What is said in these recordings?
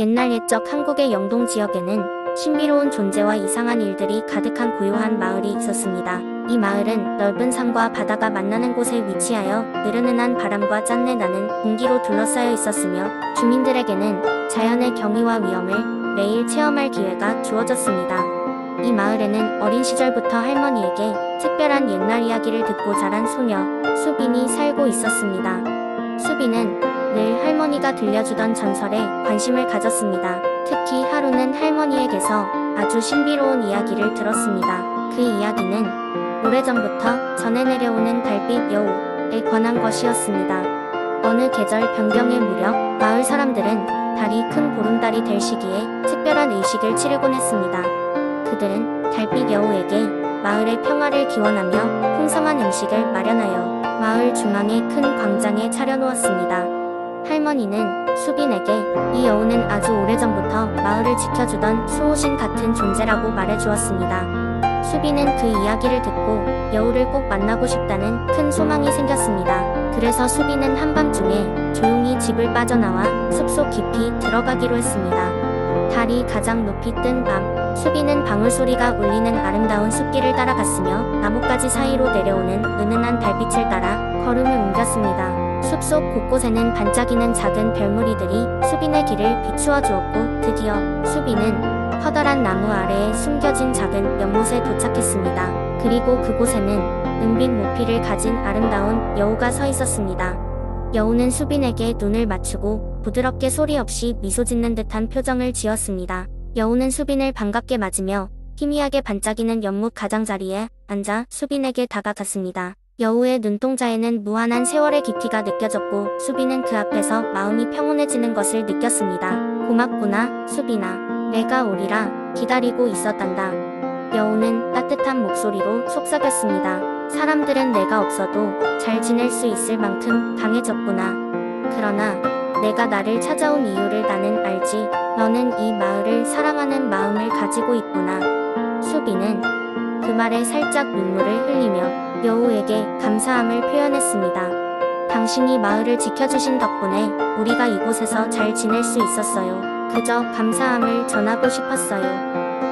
옛날 옛적 한국의 영동 지역에는 신비로운 존재와 이상한 일들이 가득한 고요한 마을이 있었습니다. 이 마을은 넓은 산과 바다가 만나는 곳에 위치하여 느른한 바람과 짠내 나는 공기로 둘러싸여 있었으며 주민들에게는 자연의 경이와 위험을 매일 체험할 기회가 주어졌습니다. 이 마을에는 어린 시절부터 할머니에게 특별한 옛날 이야기를 듣고 자란 소녀 수빈이 살고 있었습니다. 수빈은 늘 할머니가 들려주던 전설에 관심을 가졌습니다. 특히 하루는 할머니에게서 아주 신비로운 이야기를 들었습니다. 그 이야기는 오래전부터 전해 내려오는 달빛 여우에 관한 것이었습니다. 어느 계절 변경의 무렵 마을 사람들은 달이 큰 보름달이 될 시기에 특별한 의식을 치르곤 했습니다. 그들은 달빛 여우에게 마을의 평화를 기원하며 풍성한 음식을 마련하여 마을 중앙의 큰 광장에 차려놓았습니다. 할머니는 수빈에게 이 여우는 아주 오래전부터 마을을 지켜주던 수호신 같은 존재라고 말해주었습니다. 수빈은 그 이야기를 듣고 여우를 꼭 만나고 싶다는 큰 소망이 생겼습니다. 그래서 수빈은 한밤중에 조용히 집을 빠져나와 숲속 깊이 들어가기로 했습니다. 달이 가장 높이 뜬 밤, 수빈은 방울소리가 울리는 아름다운 숲길을 따라갔으며 나뭇가지 사이로 내려오는 은은한 달빛을 따라 걸음을 옮겼습니다. 숲속 곳곳에는 반짝이는 작은 별무리들이 수빈의 길을 비추어 주었고 드디어 수빈은 커다란 나무 아래에 숨겨진 작은 연못에 도착했습니다. 그리고 그곳에는 은빛 모피를 가진 아름다운 여우가 서 있었습니다. 여우는 수빈에게 눈을 맞추고 부드럽게 소리 없이 미소 짓는 듯한 표정을 지었습니다. 여우는 수빈을 반갑게 맞으며 희미하게 반짝이는 연못 가장자리에 앉아 수빈에게 다가갔습니다. 여우의 눈동자에는 무한한 세월의 깊이가 느껴졌고 수빈은 그 앞에서 마음이 평온해지는 것을 느꼈습니다. 고맙구나, 수빈아. 내가 오리라 기다리고 있었단다. 여우는 따뜻한 목소리로 속삭였습니다. 사람들은 내가 없어도 잘 지낼 수 있을 만큼 강해졌구나. 그러나 내가 나를 찾아온 이유를 나는 알지. 너는 이 마을을 사랑하는 마음을 가지고 있구나. 수빈은 그 말에 살짝 눈물을 흘리며 여우에게 감사함을 표현했습니다. 당신이 마을을 지켜주신 덕분에 우리가 이곳에서 잘 지낼 수 있었어요. 그저 감사함을 전하고 싶었어요.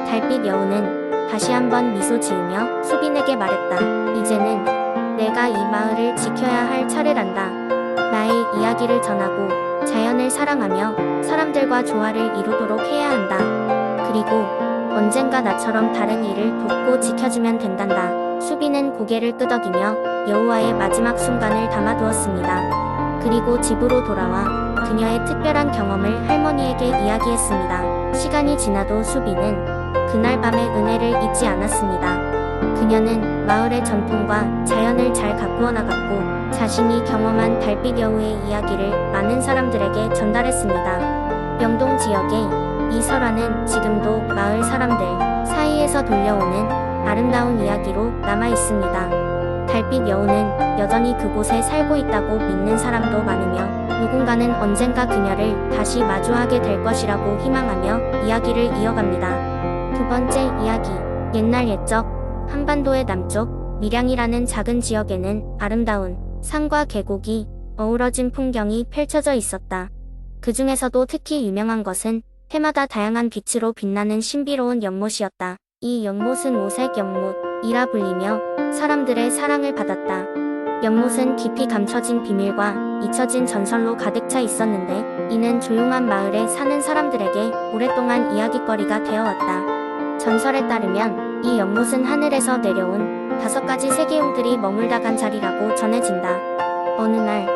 달빛 여우는 다시 한번 미소 지으며 수빈에게 말했다. 이제는 내가 이 마을을 지켜야 할 차례란다. 나의 이야기를 전하고 자연을 사랑하며 사람들과 조화를 이루도록 해야 한다. 나처럼 다른 이를 돕고 지켜주면 된단다. 수빈은 고개를 끄덕이며 여우와의 마지막 순간을 담아두었습니다. 그리고 집으로 돌아와 그녀의 특별한 경험을 할머니에게 이야기했습니다. 시간이 지나도 수빈은 그날 밤의 은혜를 잊지 않았습니다. 그녀는 마을의 전통과 자연을 잘 가꾸어 나갔고 자신이 경험한 달빛 여우의 이야기를 많은 사람들에게 전달했습니다. 영동 지역의 이 설화는 지금도 마을 사람들 사이에서 돌려오는 아름다운 이야기로 남아 있습니다. 달빛 여우는 여전히 그곳에 살고 있다고 믿는 사람도 많으며 누군가는 언젠가 그녀를 다시 마주하게 될 것이라고 희망하며 이야기를 이어갑니다. 두 번째 이야기. 옛날 옛적 한반도의 남쪽 밀양이라는 작은 지역에는 아름다운 산과 계곡이 어우러진 풍경이 펼쳐져 있었다. 그 중에서도 특히 유명한 것은 해마다 다양한 빛으로 빛나는 신비로운 연못이었다. 이 연못은 오색 연못이라 불리며 사람들의 사랑을 받았다. 연못은 깊이 감춰진 비밀과 잊혀진 전설로 가득 차 있었는데 이는 조용한 마을에 사는 사람들에게 오랫동안 이야깃거리가 되어왔다. 전설에 따르면 이 연못은 하늘에서 내려온 다섯 가지 세계용들이 머물다 간 자리라고 전해진다. 어느 날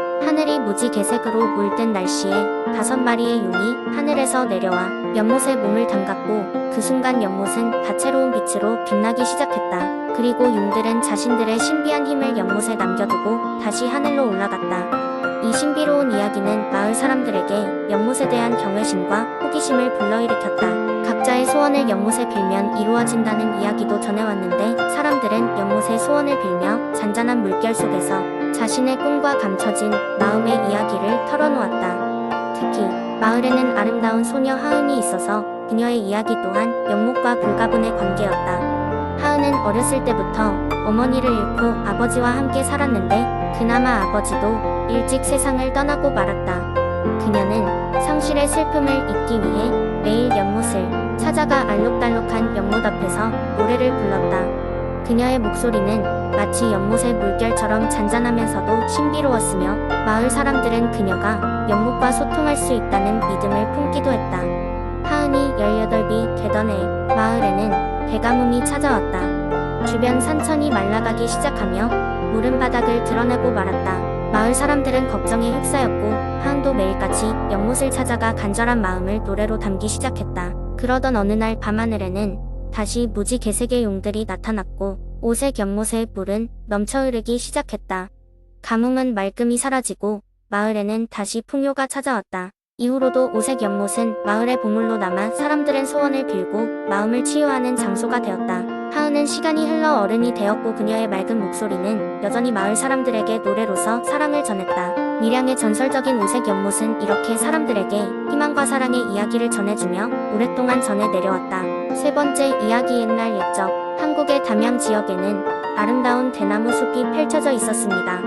무지 개색으로 물든 날씨에 다섯 마리의 용이 하늘에서 내려와 연못에 몸을 담갔고 그 순간 연못은 다채로운 빛으로 빛나기 시작했다. 그리고 용들은 자신들의 신비한 힘을 연못에 남겨두고 다시 하늘로 올라갔다. 이 신비로운 이야기는 마을 사람들에게 연못에 대한 경외심과 호기심을 불러일으켰다. 각자의 소원을 연못에 빌면 이루어진다는 이야기도 전해왔는데 사람들은 연못의 소원을 빌며 잔잔한 물결 속에서 자신의 꿈과 감춰진 마음의 이야기를 털어놓았다. 특히 마을에는 아름다운 소녀 하은이 있어서 그녀의 이야기 또한 연못과 불가분의 관계였다. 하은은 어렸을 때부터 어머니를 잃고 아버지와 함께 살았는데 그나마 아버지도 일찍 세상을 떠나고 말았다. 그녀는 상실의 슬픔을 잊기 위해 매일 연못을 찾아가 알록달록한 연못 앞에서 노래를 불렀다. 그녀의 목소리는 마치 연못의 물결처럼 잔잔하면서도 신비로웠으며 마을 사람들은 그녀가 연못과 소통할 수 있다는 믿음을 품기도 했다. 하은이 18이 되던 해 마을에는 대가뭄이 찾아왔다. 주변 산천이 말라가기 시작하며 물은 바닥을 드러내고 말았다. 마을 사람들은 걱정에 휩싸였고 하은도 매일같이 연못을 찾아가 간절한 마음을 노래로 담기 시작했다. 그러던 어느 날 밤하늘에는 다시 무지 개색의 용들이 나타났고 오색 연못의 물은 넘쳐 흐르기 시작했다. 가뭄은 말끔히 사라지고 마을에는 다시 풍요가 찾아왔다. 이후로도 오색 연못은 마을의 보물로 남아 사람들은 소원을 빌고 마음을 치유하는 장소가 되었다. 하은은 시간이 흘러 어른이 되었고 그녀의 맑은 목소리는 여전히 마을 사람들에게 노래로서 사랑을 전했다. 밀양의 전설적인 오색 연못은 이렇게 사람들에게 희망과 사랑의 이야기를 전해주며 오랫동안 전해 내려왔다. 세 번째 이야기 옛날 옛적 담양 지역에는 아름다운 대나무 숲이 펼쳐져 있었습니다.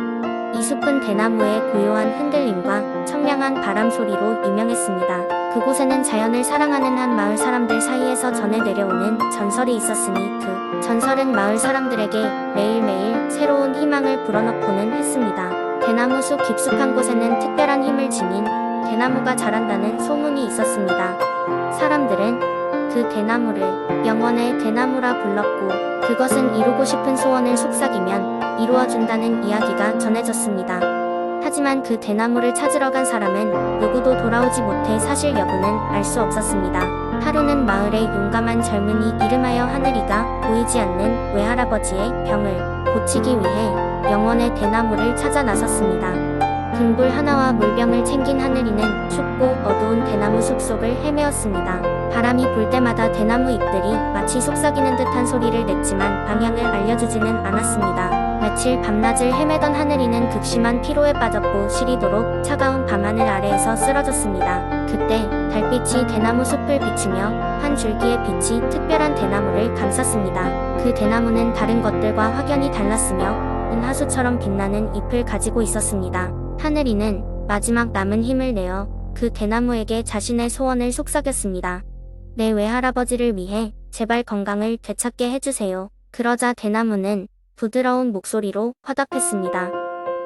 이 숲은 대나무의 고요한 흔들림과 청량한 바람 소리로 유명했습니다. 그곳에는 자연을 사랑하는 한 마을 사람들 사이에서 전해 내려오는 전설이 있었으니 그 전설은 마을 사람들에게 매일매일 새로운 희망을 불어넣고는 했습니다. 대나무 숲 깊숙한 곳에는 특별한 힘을 지닌 대나무가 자란다는 소문이 있었습니다. 사람들은 그 대나무를 영원의 대나무라 불렀고 그것은 이루고 싶은 소원을 속삭이면 이루어준다는 이야기가 전해졌습니다. 하지만 그 대나무를 찾으러 간 사람은 누구도 돌아오지 못해 사실 여부는 알 수 없었습니다. 하루는 마을의 용감한 젊은이 이름하여 하늘이가 보이지 않는 외할아버지의 병을 고치기 위해 영원의 대나무를 찾아 나섰습니다. 등불 하나와 물병을 챙긴 하늘이는 춥고 어두운 대나무 숲속을 헤매었습니다. 바람이 불 때마다 대나무 잎들이 마치 속삭이는 듯한 소리를 냈지만 방향을 알려주지는 않았습니다. 며칠 밤낮을 헤매던 하늘이는 극심한 피로에 빠졌고 시리도록 차가운 밤하늘 아래에서 쓰러졌습니다. 그때 달빛이 대나무 숲을 비추며 한 줄기의 빛이 특별한 대나무를 감쌌습니다. 그 대나무는 다른 것들과 확연히 달랐으며 은하수처럼 빛나는 잎을 가지고 있었습니다. 하늘이는 마지막 남은 힘을 내어 그 대나무에게 자신의 소원을 속삭였습니다. 내 외할아버지를 위해 제발 건강을 되찾게 해주세요. 그러자 대나무는 부드러운 목소리로 화답했습니다.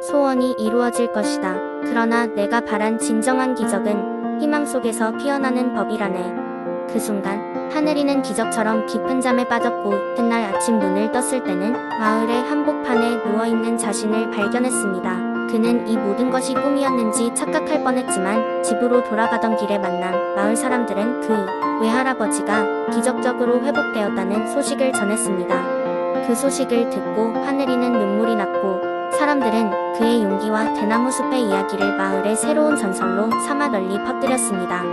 소원이 이루어질 것이다. 그러나 내가 바란 진정한 기적은 희망 속에서 피어나는 법이라네. 그 순간 하늘이는 기적처럼 깊은 잠에 빠졌고 이튿날 아침 눈을 떴을 때는 마을의 한복판에 누워있는 자신을 발견했습니다. 그는 이 모든 것이 꿈이었는지 착각할 뻔했지만 집으로 돌아가던 길에 만난 마을 사람들은 그 외할아버지가 기적적으로 회복되었다는 소식을 전했습니다. 그 소식을 듣고 하늘이는 눈물이 났고 사람들은 그의 용기와 대나무 숲의 이야기를 마을의 새로운 전설로 삼아 널리 퍼뜨렸습니다.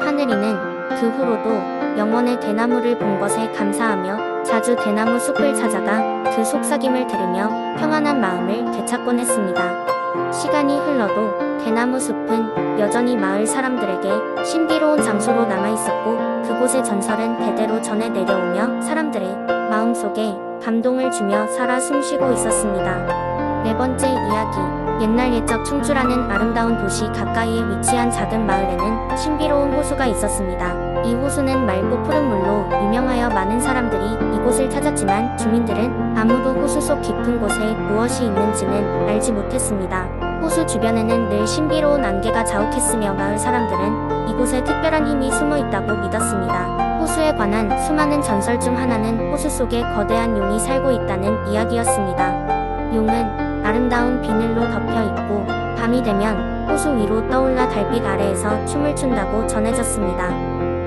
하늘이는 그 후로도 영원의 대나무를 본 것에 감사하며 자주 대나무 숲을 찾아가 그 속삭임을 들으며 평안한 마음을 되찾곤 했습니다. 시간이 흘러도 대나무 숲은 여전히 마을 사람들에게 신비로운 장소로 남아 있었고 그곳의 전설은 대대로 전해 내려오며 사람들의 마음속에 감동을 주며 살아 숨쉬고 있었습니다. 네 번째 이야기. 옛날 옛적 충주라는 아름다운 도시 가까이에 위치한 작은 마을에는 신비로운 호수가 있었습니다. 이 호수는 맑고 푸른 물로 유명하여 많은 사람들이 이곳을 찾았지만 주민들은 아무도 호수 속 깊은 곳에 무엇이 있는지는 알지 못했습니다. 호수 주변에는 늘 신비로운 안개가 자욱했으며 마을 사람들은 이곳에 특별한 힘이 숨어 있다고 믿었습니다. 호수에 관한 수많은 전설 중 하나는 호수 속에 거대한 용이 살고 있다는 이야기였습니다. 용은 아름다운 비늘로 덮여 있고 밤이 되면 호수 위로 떠올라 달빛 아래에서 춤을 춘다고 전해졌습니다.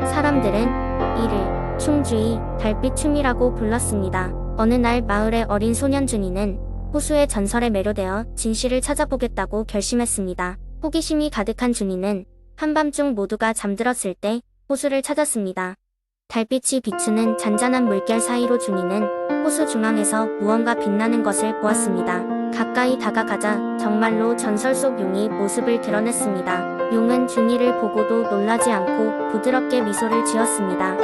사람들은 이를 충주의 달빛 춤이라고 불렀습니다. 어느 날 마을의 어린 소년 준이는 호수의 전설에 매료되어 진실을 찾아보겠다고 결심했습니다. 호기심이 가득한 준이는 한밤중 모두가 잠들었을 때 호수를 찾았습니다. 달빛이 비추는 잔잔한 물결 사이로 준이는 호수 중앙에서 무언가 빛나는 것을 보았습니다. 가까이 다가가자 정말로 전설 속 용이 모습을 드러냈습니다. 용은 준이를 보고도 놀라지 않고 부드럽게 미소를 지었습니다.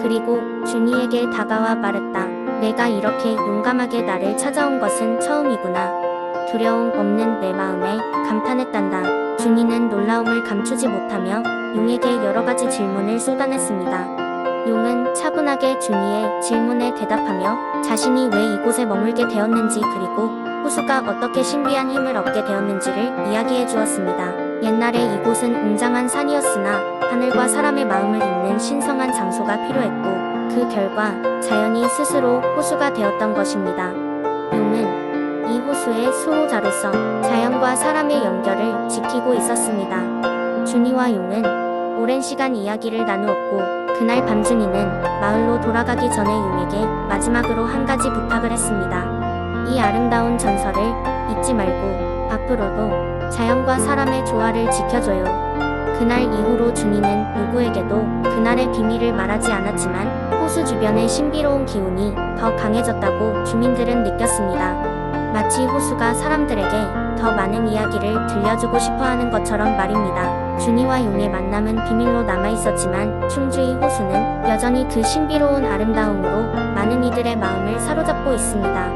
그리고 준이에게 다가와 말했다. 내가 이렇게 용감하게 나를 찾아온 것은 처음이구나. 두려움 없는 내 마음에 감탄했단다. 준이는 놀라움을 감추지 못하며 용에게 여러 가지 질문을 쏟아냈습니다. 용은 차분하게 준이의 질문에 대답하며 자신이 왜 이곳에 머물게 되었는지 그리고 호수가 어떻게 신비한 힘을 얻게 되었는지를 이야기해 주었습니다. 옛날에 이곳은 웅장한 산이었으나 하늘과 사람의 마음을 잇는 신성한 장소가 필요했고 그 결과 자연이 스스로 호수가 되었던 것입니다. 용은 이 호수의 수호자로서 자연과 사람의 연결을 지키고 있었습니다. 준이와 용은 오랜 시간 이야기를 나누었고 그날 밤 준이는 마을로 돌아가기 전에 용에게 마지막으로 한 가지 부탁을 했습니다. 이 아름다운 전설을 잊지 말고 앞으로도 자연과 사람의 조화를 지켜줘요. 그날 이후로 준이는 누구에게도 그날의 비밀을 말하지 않았지만 호수 주변의 신비로운 기운이 더 강해졌다고 주민들은 느꼈습니다. 마치 호수가 사람들에게 더 많은 이야기를 들려주고 싶어 하는 것처럼 말입니다. 준이와 용의 만남은 비밀로 남아 있었지만 충주의 호수는 여전히 그 신비로운 아름다움으로 많은 이들의 마음을 사로잡고 있습니다.